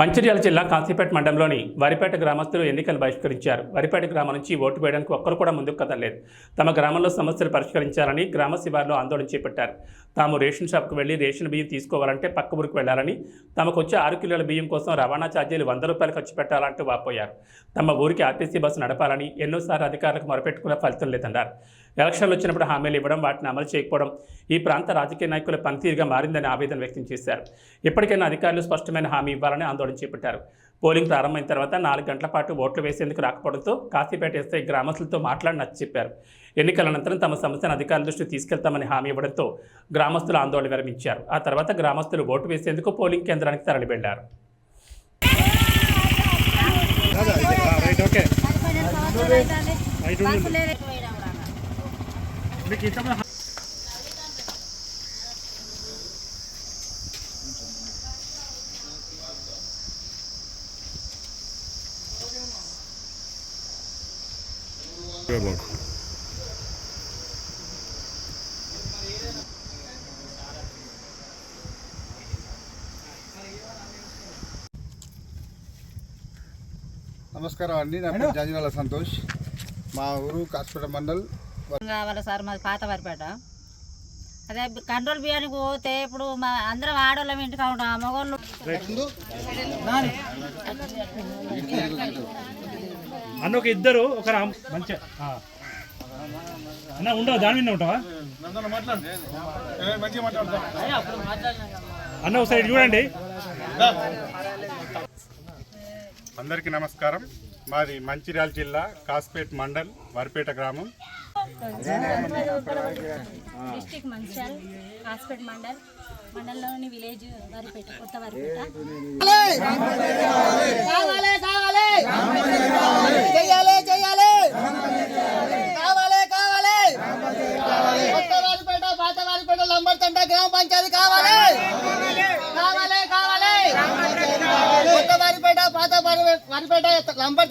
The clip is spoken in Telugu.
మంచిర్యాల జిల్లా కాశీపేట మండలంలోని వరిపేట గ్రామస్తులు ఎన్నికలు బహిష్కరించారు. వరిపేట గ్రామం నుంచి ఓటు వేయడానికి ఒక్కరు కూడా ముందుకు కదలలేదు. తమ గ్రామంలో సమస్యలు పరిష్కరించాలని గ్రామ శివార్లో ఆందోళన చేపట్టారు. తాము రేషన్ షాప్కు వెళ్ళి రేషన్ బియ్యం తీసుకోవాలంటే పక్క ఊరికి వెళ్ళాలని తమకు వచ్చే ఆరు కిలోల బియ్యం కోసం రవాణా ఛార్జీలు వంద రూపాయలు ఖర్చు పెట్టాలంటూ వాపోయారు. తమ ఊరికి ఆర్టీసీ బస్సు నడపాలని ఎన్నోసార్లు అధికారులకు మొరపెట్టుకున్న ఫలితం లేదన్నారు. ఎలక్షన్లు వచ్చినప్పుడు హామీలు ఇవ్వడం వాటిని అమలు చేయకపోవడం ఈ ప్రాంత రాజకీయ నాయకుల పనితీరుగా మారిందని ఆవేదన వ్యక్తం చేశారు. ఇప్పటికైనా అధికారులు స్పష్టమైన హామీ ఇవ్వాలని ఆందోళన చేపట్టారు. పోలింగ్ ప్రారంభమైన తర్వాత నాలుగు గంటల పాటు ఓట్లు వేసేందుకు రాకపోవడంతో కాశీపేట ఎస్ఐ గ్రామస్తులతో మాట్లాడి నచ్చ చెప్పారు. ఎన్నికల అనంతరం తమ సమస్యను అధికారుల దృష్టికి తీసుకెళ్తామని హామీ ఇవ్వడంతో గ్రామస్తులు ఆందోళన విరమించారు. ఆ తర్వాత గ్రామస్తులు ఓటు వేసేందుకు పోలింగ్ కేంద్రానికి తరలి వెళ్ళారు మీకు నమస్కారం అండి నా పేరు జాజినాల సంతోష్. మా ఊరు కాసిపేట మండల్. కావాలి సార్ మాది పాత వరిపేట. అదే కంట్రోల్ బియ్యానికి పోతే ఇప్పుడు మా అందరం ఆడవాళ్ళం ఇంటికి ఉంటాం మగవాళ్ళు అన్న ఒక ఇద్దరు ఒక రామ్. మంచిగా ఆ. అన్న ఉండవు? దాని మీద ఉంటావా? అన్న ఒక సైడ్ చూడండి. అందరికీ నమస్కారం. మాది మంచిర్యాల జిల్లా కాస్పేట్ మండల్ వరిపేట గ్రామం. డిస్టిక్ మంచిర్యాల్ హాస్పిటల్ మండల్ మండలంలోని విలేజ్ వరిపేట కొత్త వరిపేట కావాలి కావాలి చెయ్యాలి చెయ్యాలి కావాలి కావాలి కొత్త వారిపేట పాత లంబర్తండ గ్రామ పంచాయతీ కావాలి. కావాలి కావాలి. కొత్త వారిపేట పాత వారి- వారిపేట లంబర్